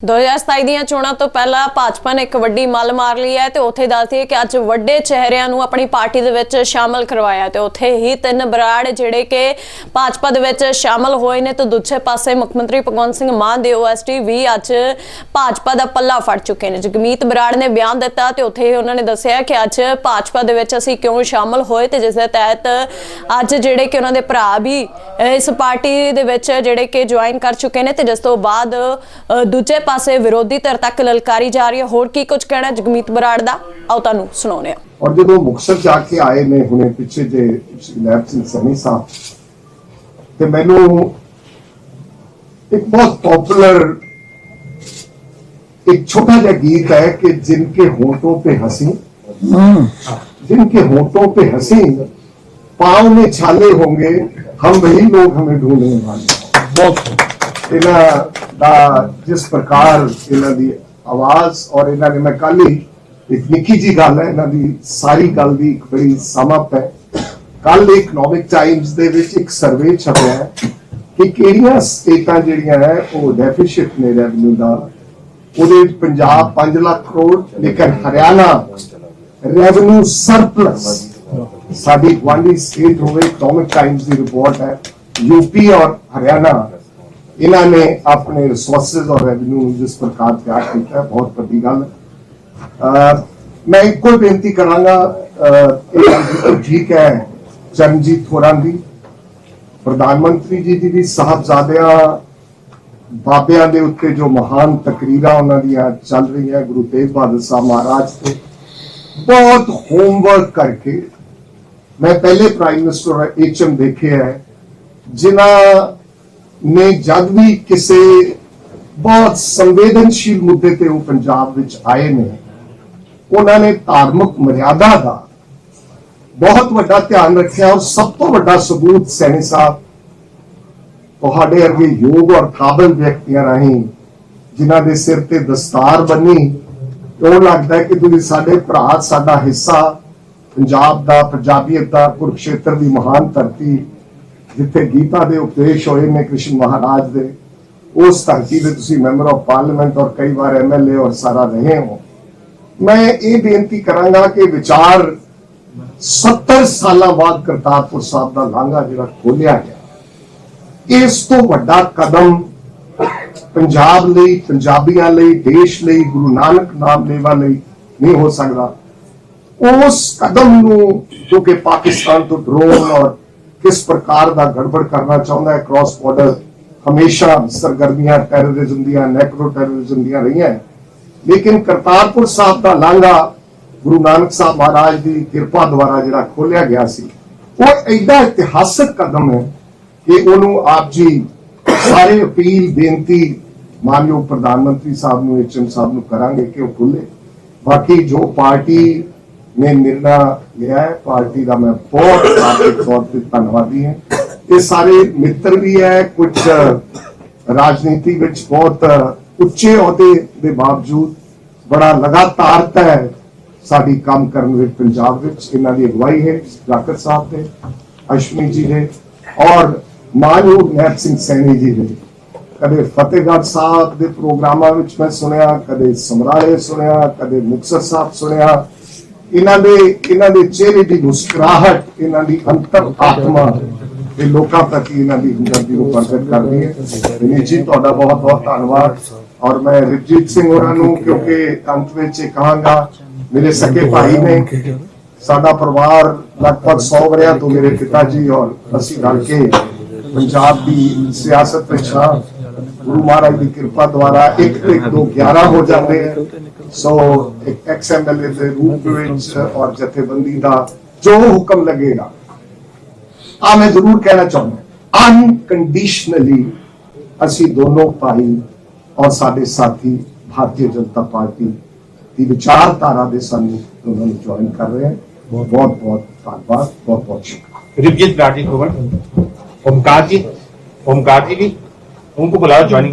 2027 ਦੀਆਂ ਚੋਣਾਂ ਤੋਂ ਪਹਿਲਾਂ ਭਾਜਪਾ ਨੇ ਇੱਕ ਵੱਡੀ ਮੱਲ ਮਾਰ ਲਈ ਹੈ ਤੇ ਉੱਥੇ ਦੱਸਦੀ ਹੈ ਕਿ ਅੱਜ ਵੱਡੇ ਚਿਹਰਿਆਂ ਨੂੰ ਆਪਣੀ ਪਾਰਟੀ ਦੇ ਵਿੱਚ ਸ਼ਾਮਲ ਕਰਵਾਇਆ ਤੇ ਉੱਥੇ ਹੀ ਤਿੰਨ ਬਰਾੜ ਜਿਹੜੇ ਕਿ ਭਾਜਪਾ ਦੇ ਵਿੱਚ ਸ਼ਾਮਲ ਹੋਏ ਨੇ ਤੇ ਦੂਜੇ ਪਾਸੇ ਮੁੱਖ ਮੰਤਰੀ ਭਗਵੰਤ ਸਿੰਘ ਮਾਨ ਦੇ ਓਐਸਟੀ ਵੀ ਅੱਜ ਭਾਜਪਾ ਦਾ ਪੱਲਾ ਫੜ ਚੁੱਕੇ ਨੇ। ਜਗਮੀਤ ਬਰਾੜ ਨੇ ਬਿਆਨ ਦਿੱਤਾ ਤੇ ਉੱਥੇ ਹੀ ਉਹਨਾਂ ਨੇ ਦੱਸਿਆ ਕਿ ਅੱਜ ਭਾਜਪਾ ਦੇ ਵਿੱਚ ਅਸੀਂ ਕਿਉਂ ਸ਼ਾਮਲ ਹੋਏ ਤੇ ਜਿਸ ਦੇ ਤਹਿਤ ਅੱਜ ਜਿਹੜੇ ਕਿ ਉਹਨਾਂ ਦੇ ਭਰਾ ਵੀ ਇਸ ਪਾਰਟੀ ਦੇ ਵਿੱਚ ਜਿਹੜੇ ਕਿ ਜੁਆਇਨ ਕਰ ਚੁੱਕੇ ਨੇ ਤੇ ਜਿਸ ਤੋਂ ਬਾਅਦ ਦੂਜੇ ਪਾਸੇ ਵਿਰੋਧੀ ਧਿਰ ਤੱਕ ਲਲਕਾਰੀ ਜਾ ਰਹੀ ਹੈ ਹੋਰ ਕੀ ਕੁਝ ਕਹਿਣਾ ਜਗਮੀਤ ਬਰਾੜ ਦਾ ਆਓ ਤੁਹਾਨੂੰ ਸੁਣਾਉਂਦੇ ਹਾਂ ਔਰ ਜਦੋਂ ਮੁਕਤਸਰ ਜਾ ਕੇ ਆਏ ਨੇ ਹੁਣੇ ਪਿੱਛੇ ਜੇ ਲੈਬ ਸਿੰਘ ਸਨੀ ਸਾਹਿਬ ਤੇ ਮੈਨੂੰ ਇੱਕ ਬਹੁਤ ਪਪੂਲਰ एक छोटा सा गीत है कि जिनके होठों पे हंसी जिनके होठों पे हंसी पाँव में छाले होंगे हम वही लोग हमें ढूंढने वाले ਇਹਨਾਂ ਦਾ ਜਿਸ ਪ੍ਰਕਾਰ ਇਹਨਾਂ ਦੀ ਆਵਾਜ਼ ਔਰ ਇਹਨਾਂ ਨੇ, ਮੈਂ ਕੱਲ ਹੀ ਇੱਕ ਨਿੱਕੀ ਜੀ ਗੱਲ ਹੈ, ਇਹਨਾਂ ਦੀ ਸਾਰੀ ਗੱਲ ਦੀ ਇੱਕ ਬੜੀ ਸਮਪ ਹੈ। ਕੱਲ ਇਕਨੋਮਿਕ ਟਾਈਮਸ ਦੇ ਵਿੱਚ ਇੱਕ ਸਰਵੇ ਛਪਿਆ ਹੈ ਕਿ ਕਿਹੜੀਆਂ ਸਟੇਟਾਂ ਜਿਹੜੀਆਂ ਹੈ, ਉਹ ਡੈਫੀਸ਼ੀਟ ਨੇ ਰੈਵਨਿਊ ਦਾ। ਉਹਦੇ ਵਿੱਚ ਪੰਜਾਬ 5 ਲੱਖ ਕਰੋੜ, ਲੇਕਿਨ ਹਰਿਆਣਾ ਰੈਵਨਿਊ ਸਰਪਲਸ ਸਾਡੀ ਗਵਾਂਢੀ ਸਟੇਟ ਹੋਵੇ ਇਕਨੋਮਿਕ ਟਾਈਮਸ ਦੀ ਰਿਪੋਰਟ ਹੈ। ਯੂਪੀ ਔਰ ਹਰਿਆਣਾ ਇਹਨਾਂ ਨੇ ਆਪਣੇ ਰਿਸੋਰਸਸ ਔਰ ਰੈਵਨਿਊ ਨੂੰ ਜਿਸ ਪ੍ਰਕਾਰ ਤਿਆਰ ਕੀਤਾ ਬਹੁਤ ਵੱਡੀ ਗੱਲ ਮੈਂ ਇੱਕੋ ਹੀ ਬੇਨਤੀ ਕਰਾਂਗਾ ਇਹ ਠੀਕ ਹੈ ਚਰਨਜੀਤ ਹੋਰਾਂ ਦੀ। ਪ੍ਰਧਾਨ ਮੰਤਰੀ ਜੀ ਦੀ ਵੀ, ਸਾਹਿਬਜ਼ਾਦਿਆਂ, ਬਾਬਿਆਂ ਦੇ ਉੱਤੇ ਜੋ ਮਹਾਨ ਤਕਰੀਰਾਂ ਉਹਨਾਂ ਦੀਆਂ ਚੱਲ ਰਹੀਆਂ, ਗੁਰੂ ਤੇਗ ਬਹਾਦਰ ਸਾਹਿਬ ਮਹਾਰਾਜ ਤੇ, ਬਹੁਤ ਹੋਮਵਰਕ ਕਰਕੇ, ਮੈਂ ਪਹਿਲੇ ਪ੍ਰਾਈਮ ਮਿਨਿਸਟਰ ਐਚਐਮ ਦੇਖੇ ਹੈ, ਜਿਨ੍ਹਾਂ ਨੇ ਜਦ ਵੀ ਕਿਸੇ ਬਹੁਤ ਸੰਵੇਦਨਸ਼ੀਲ ਮੁੱਦੇ ਤੇ ਉਹ ਪੰਜਾਬ ਵਿੱਚ ਆਏ ਨੇ, ਉਹਨਾਂ ਨੇ ਧਾਰਮਿਕ ਮਰਿਆਦਾ ਦਾ ਬਹੁਤ ਵੱਡਾ ਧਿਆਨ ਰੱਖਿਆ ਔਰ ਸਭ ਤੋਂ ਵੱਡਾ ਸਬੂਤ ਸੈਣੀ ਸਾਹਿਬ, ਤੁਹਾਡੇ ਅਰਗੇ ਯੋਗ ਔਰ ਕਾਬਲ ਵਿਅਕਤੀਆਂ ਰਾਹੀਂ ਜਿਨ੍ਹਾਂ ਦੇ ਸਿਰ ਤੇ ਦਸਤਾਰ ਬੰਨੀ ਉਹ ਲੱਗਦਾ ਕਿ ਤੁਸੀਂ ਸਾਡੇ ਭਰਾ, ਸਾਡਾ ਹਿੱਸਾ, ਪੰਜਾਬ ਦਾ, ਪੰਜਾਬੀਅਤ ਦਾ ਕੁਰਕਸ਼ੇਤਰ ਦੀ ਮਹਾਨ ਧਰਤੀ ਜਿੱਥੇ ਗੀਤਾ ਦੇ ਉਪਦੇਸ਼ ਹੋਏ ਨੇ ਕ੍ਰਿਸ਼ਨ ਮਹਾਰਾਜ ਦੇ, ਉਸ ਧਰਤੀ ਦੇ ਤੁਸੀਂ ਮੈਂਬਰ ਆਫ ਪਾਰਲੀਮੈਂਟ ਔਰ ਕਈ ਵਾਰ ਐਮਐਲਏ ਔਰ ਸਾਰਾ ਰਹੇ ਹੋ। ਮੈਂ ਇਹ ਬੇਨਤੀ ਕਰਾਂਗਾ ਕਿ ਵਿਚਾਰ 70 ਸਾਲਾਂ ਬਾਅਦ ਕਰਤਾਰਪੁਰ ਸਾਹਿਬ ਦਾ ਲਾਂਘਾ ਜਿਹੜਾ ਖੋਲਿਆ ਗਿਆ। ਇਸ ਤੋਂ ਵੱਡਾ ਕਦਮ ਪੰਜਾਬ ਲਈ, ਪੰਜਾਬੀਆਂ ਲਈ, ਦੇਸ਼ ਲਈ, ਗੁਰੂ ਨਾਨਕ ਨਾਮ ਲੇਵਾ ਲਈ ਨਹੀਂ ਹੋ ਸਕਦਾ। ਉਸ ਕਦਮ ਨੂੰ ਜੋ ਕਿ ਪਾਕਿਸਤਾਨ ਤੋਂ ਡਰੋਨ ਔਰ ਕਿਸ ਪ੍ਰਕਾਰ ਦਾ ਗੜਬੜ ਕਰਨਾ ਚਾਹੁੰਦਾ ਹੈ? ਕ੍ਰਾਸ ਬਾਰਡਰ ਹਮੇਸ਼ਾ ਸਰਗਰਮੀਆਂ ਟੈਰਰਿਜ਼ਮ ਦੀਆਂ ਨੈਕਰੋ ਟੈਰਰਿਜ਼ਮ ਦੀਆਂ ਰਹੀਆਂ ਲੇਕਿਨ ਕਰਤਾਰਪੁਰ ਸਾਹਿਬ ਦਾ ਲਾਂਘਾ ਗੁਰੂ ਨਾਨਕ ਸਾਹਿਬ ਮਹਾਰਾਜ ਦੀ ਕਿਰਪਾ ਦੁਆਰਾ ਜਿਹੜਾ ਖੋਲਿਆ ਗਿਆ ਸੀ, ਉਹ ਐਡਾ ਇਤਿਹਾਸਕ ਕਦਮ ਹੈ ਕਿ ਉਹਨੂੰ ਆਪ ਜੀ ਸਾਰੇ ਅਪੀਲ, ਬੇਨਤੀ, ਮਾਨਯੋਗ ਪ੍ਰਧਾਨ ਮੰਤਰੀ ਸਾਹਿਬ ਨੂੰ ਐਚਐਮ ਸਾਹਿਬ ਨੂੰ ਕਰਾਂਗੇ ਕਿ ਉਹ ਖੁੱਲੇ। ਬਾਕੀ ਜੋ ਪਾਰਟੀ ਨੇ ਨਿਰਣਾ ਲਿਆ ਹੈ, ਪਾਰਟੀ ਦਾ ਮੈਂ ਬਹੁਤ ਆਰਥਿਕ ਤੌਰ ਤੇ ਧੰਨਵਾਦੀ ਹਾਂ। ਇਹ ਸਾਰੇ ਮਿੱਤਰ ਵੀ ਹੈ, ਕੁਝ ਰਾਜਨੀਤੀ ਵਿੱਚ ਬਹੁਤ ਉੱਚੇ ਅਹੁਦੇ ਦੇ ਬਾਵਜੂਦ ਬੜਾ ਲਗਾਤਾਰਤਾ ਹੈ ਸਾਡੀ ਕੰਮ ਕਰਨ ਵਿੱਚ ਪੰਜਾਬ ਵਿੱਚ ਇਹਨਾਂ ਦੀ ਅਗਵਾਈ ਹੈ ਜਾਕਰ ਸਾਹਿਬ ਤੇ ਅਸ਼ਮੀ ਜੀ ਦੇ ਔਰ ਮਾਨਯੋਗ ਨੈਬ ਸਿੰਘ ਸੈਣੀ ਜੀ ਨੇ ਕਦੇ ਫਤਿਹਗੜ੍ਹ ਸਾਹਿਬ ਦੇ ਪ੍ਰੋਗਰਾਮਾਂ ਵਿੱਚ ਮੈਂ ਸੁਣਿਆ, ਕਦੇ ਸਮਰਾਲੇ ਸੁਣਿਆ, ਕਦੇ ਮੁਕਤਸਰ ਸਾਹਿਬ ਸੁਣਿਆ ਇਹਨਾਂ ਦੇ ਇਹਨਾਂ ਦੇ ਚਿਹਰੇ ਦੀ ਮੁਸਕਰਾਹਟ, ਇਹਨਾਂ ਦੀ ਅੰਤਰ ਆਤਮਾ ਇਹ ਲੋਕਾਂ ਪ੍ਰਤੀ ਇਹਨਾਂ ਦੀ ਹਮਦਰਦੀ ਨੂੰ ਪ੍ਰਗਟ ਕਰਦੀ ਹੈ। ਦਿਨੀਸ਼ ਜੀ ਤੁਹਾਡਾ ਬਹੁਤ ਬਹੁਤ ਧੰਨਵਾਦ। ਔਰ ਮੈਂ ਰਜੀਤ ਸਿੰਘ ਹੋਰਾਂ ਨੂੰ, ਕਿਉਂਕਿ ਅੰਤ ਵਿੱਚ ਇਹ ਕਹਾਂਗਾ, ਮੇਰੇ ਸਕੇ ਭਾਈ ਨੇ, ਸਾਡਾ ਪਰਿਵਾਰ ਲਗਭਗ 100 ਵਰਿਆਂ ਤੋਂ ਮੇਰੇ ਪਿਤਾ ਜੀ ਔਰ ਅਸੀਂ ਰਲ ਕੇ ਪੰਜਾਬ ਦੀ ਸਿਆਸਤ ਵਿੱਚ ਹਾਂ। ਗੁਰੂ ਮਹਾਰਾਜ ਦੀ ਕਿਰਪਾ ਦੁਆਰਾ 1 ਤੇ 2 11 ਹੋ ਜਾਂਦੇ ਹਨ ਸੋ ਇੱਕ ਐਕਸਐਮਐਲਏ ਦੇ ਰੂਪ ਵਿੱਚ ਔਰ ਜਥੇਬੰਦੀ ਦਾ ਜੋ ਹੁਕਮ ਲੱਗੇਗਾ ਆ ਮੈਂ ਜ਼ਰੂਰ ਕਹਿਣਾ ਚਾਹੁੰਦਾ ਅਨਕੰਡੀਸ਼ਨਲੀ ਅਸੀਂ ਦੋਨੋਂ ਭਾਈ ਔਰ ਸਾਡੇ ਸਾਥੀ ਭਾਰਤੀ ਜਨਤਾ ਪਾਰਟੀ ਦੀ ਵਿਚਾਰਧਾਰਾ ਦੇ ਸਾਨੂੰ ਦੋਨੋਂ ਨੂੰ ਜੁਆਇਨ ਕਰ ਰਹੇ ਹਨ ਬਹੁਤ ਬਹੁਤ ਧੰਨਵਾਦ, ਬਹੁਤ ਬਹੁਤ ਸ਼ੁਕਰੀਆ। ਰਿਪਜੀਤ ਰਾਜੀ ਕੋਵਰ ਓਮਕਾਰ ਜੀ ਓਮਕਾਰ ਜੀ ਵੀ um popular joining